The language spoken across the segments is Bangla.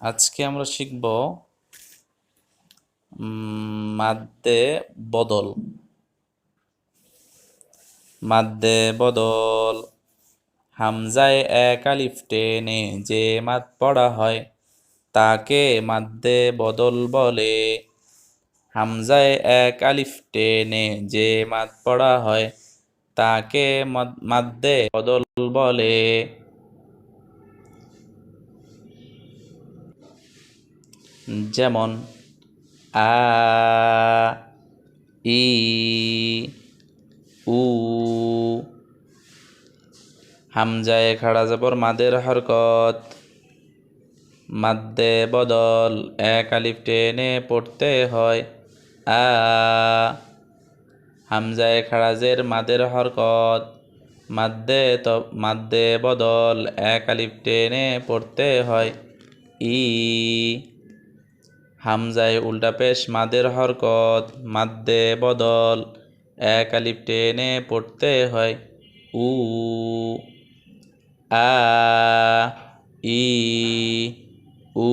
আজকে আমরা শিখব মাদ্দে বদল। মাদ্দে বদল। হামজায় এক আলিফ টেনে যে মাদ পড়া হয়, তাকে মাদ্দে বদল বলে। হামজায় এক আলিফ টেনে যে মাদ পড়া হয়, তাকে মদ- মাদ্দে বদল বলে। যেমন আ, ই, উ, হামজায় খাড়া জবর মাদের হরকত। মাদ্দে বদল, এক আলিফ টেনে পড়তে হয়। আ, হামজায় খাড়াজের মাদের হরকত। মাদ্দে তো, মাদ্দে বদল, এক আলিফ টেনে পড়তে হয়। ই হামজায় উল্টা পেশ, মাদের হরকত, মাদ্দে বদল, এক আলিফ টেনে পড়তে হয়। উ, আ, ই, উ।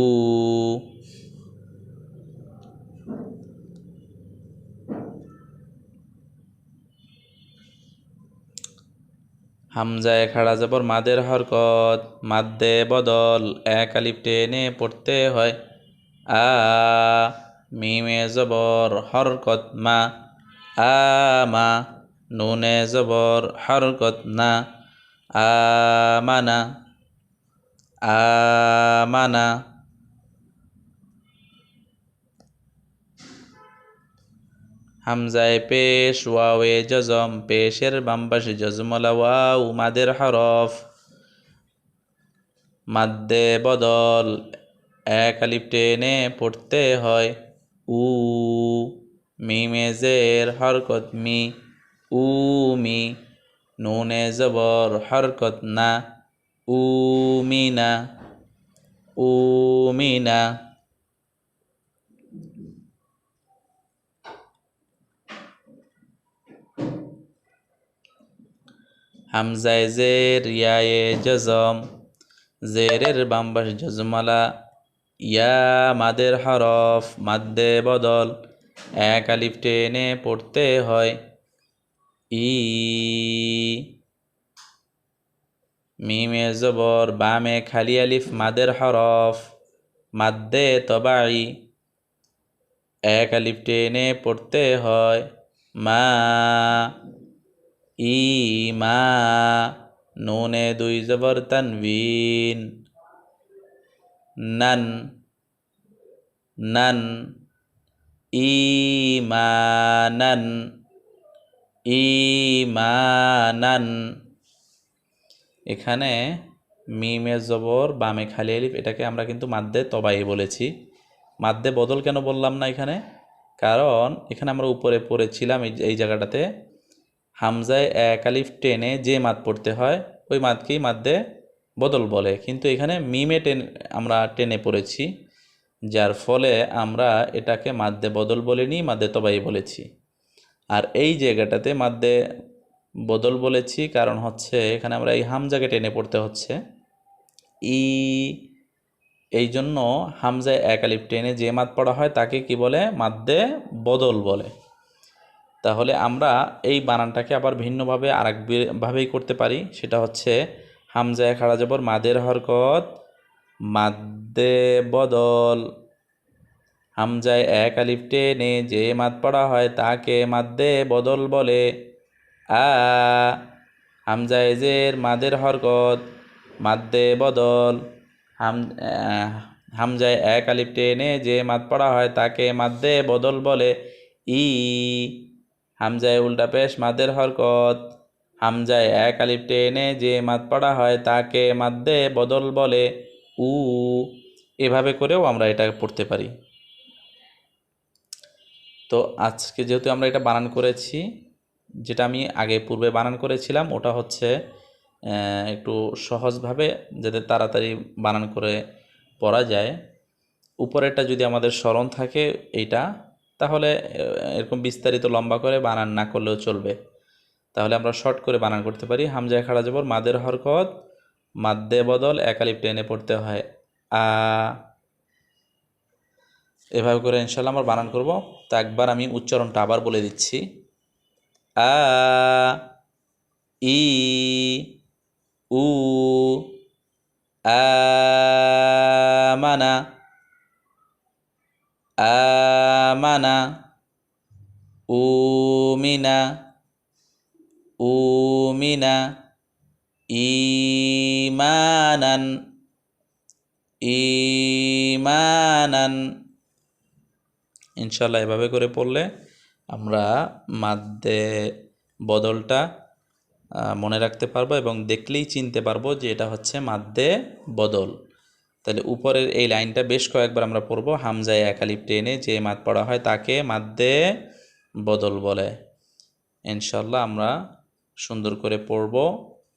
হামজায় খাড়া জবর, মাদের হরকত, মাদ্দে বদল, এক আলিফ টেনে পড়তে হয়। আ মিমে জবর হরকত মা। আ, মা নুনে জবর হরকত না। আমানা আমানা হামজায় পেশ, ওয়াওয়ে, জজম। পেশের বাম পাশে জজমলা ওয়াও, মাদের হরফ। মাদ্দে, বদল। এক আলিফ টেনে পড়তে হয়। উ মিমেজের হরকত মি। উ, মি, নুনে জবর হরকত না। উ মিনা উ মিনা হামজায় জের, ইয়ায়ে জজম। জেরের বাম্বাস জজমালা। ইয়া মাদের হরফ মাদ্দে বদল। এক আলিফ টেনে পড়তে হয়। ই মিমে জবর, বামে খালি আলিফ, মাদের হরফ মাদ্দে তবাই এক আলিফ টেনে পড়তে হয়। মা, ই, মা, নুনে দুই জবর তানবিন। নান নান ইমানান ইমানান এখানে মিমে জবর, বামে খালি আলিফ, এটাকে আমরা কিন্তু মাদ্দে তবাই বলেছি। মাদ্দে বদল কেন বললাম না এখানে? কারণ এখানে আমরা উপরে পড়েছিলাম এই এই জায়গাটাতে। হামজায় এক আলিফ টেনে যে মাদ পড়তে হয়, ওই মাদকেই মাদ্দে বদল বলে। কিন্তু এখানে মিমে টেন আমরা টেনে পড়েছি, যার ফলে আমরা এটাকে মাদ্দে বদল বলিনি মাদ্দে তবাই বলেছি। আর এই জায়গাটাতে মাদ্দে বদল বলেছি কারণ হচ্ছে এখানে আমরা এই হামজাকে টেনে পড়তে হচ্ছে। ই এই জন্য হামজায় এক আলিফ টেনে যে মাদ পড়া হয় তাকে কি বলে? মাদ্দে বদল বলে। তাহলে আমরা এই বানানটাকে আবার ভিন্নভাবে আরেক বে- ভাবেই করতে পারি। সেটা হচ্ছে হামজায় খাড়া জবর, মাদের হরকত মাদ্দে বদল। হামজায় এক আলিফ টেনে যে মাদ পড়া হয় তাকে মাদ্দে বদল বলে। আ, হামজায় জের, মাদের হরকত মাদ্দে বদল। হাম হামজায় এক আলিফ টেনে যে মাদ পড়া হয় তাকে মাদ্দে বদল বলে। ই, হামজায় উল্টা পেশ মাদের হরকত। হামজায় এক আলিফ টেনে যে মাদ পড়া হয় তাকে মাদ্দে বদল বলে, উ, এভাবে করেও আমরা এটা পড়তে পারি। তো আজকে যেহেতু আমরা এটা বানান করেছি, যেটা আমি আগে পূর্বে বানান করেছিলাম, ওটা হচ্ছে একটু সহজভাবে যাতে তাড়াতাড়ি বানান করে পড়া যায়। উপরেরটা যদি আমাদের স্মরণ থাকে এইটা, তাহলে এরকম বিস্তারিত লম্বা করে বানান না করলেও চলবে। তাহলে আমরা শর্ট করে বানান করতে পারি। হামজায় খাড়া জবর, মাদের হরকত, মাদ্দে বদল, একালিপ টেনে পড়তে হয়। আ, এভাবে করে ইনশাল্লাহ আমরা বানান করব। তো একবার আমি উচ্চারণটা আবার বলে দিচ্ছি। আ, ই, উ আমানা আমানা উমিনা উমিনা ইমানান ইমানান ইনশাল্লাহ এভাবে করে পড়লে আমরা মাদ্দে বদলটা মনে রাখতে পারব এবং দেখলেই চিনতে পারব যে এটা হচ্ছে মাদ্দে বদল। তাহলে উপরের এই লাইনটা বেশ কয়েকবার আমরা পড়ব, হামজায় একালিপ টেনে যে মাদ পড়া হয় তাকে মাদ্দে বদল বলে। ইনশাল্লাহ আমরা সুন্দর করে পড়ব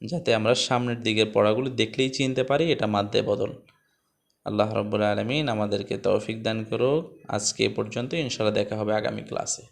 যাতে আমরা সামনের দিকের পড়াগুলি দেখলেই চিনতে পারি, এটা মাদ্দে বদল। আল্লাহ রব্বুল আলমিন আমাদেরকে তৌফিক দান করুক। আজকে এ পর্যন্ত ইনশাল্লাহ দেখা হবে আগামী ক্লাসে।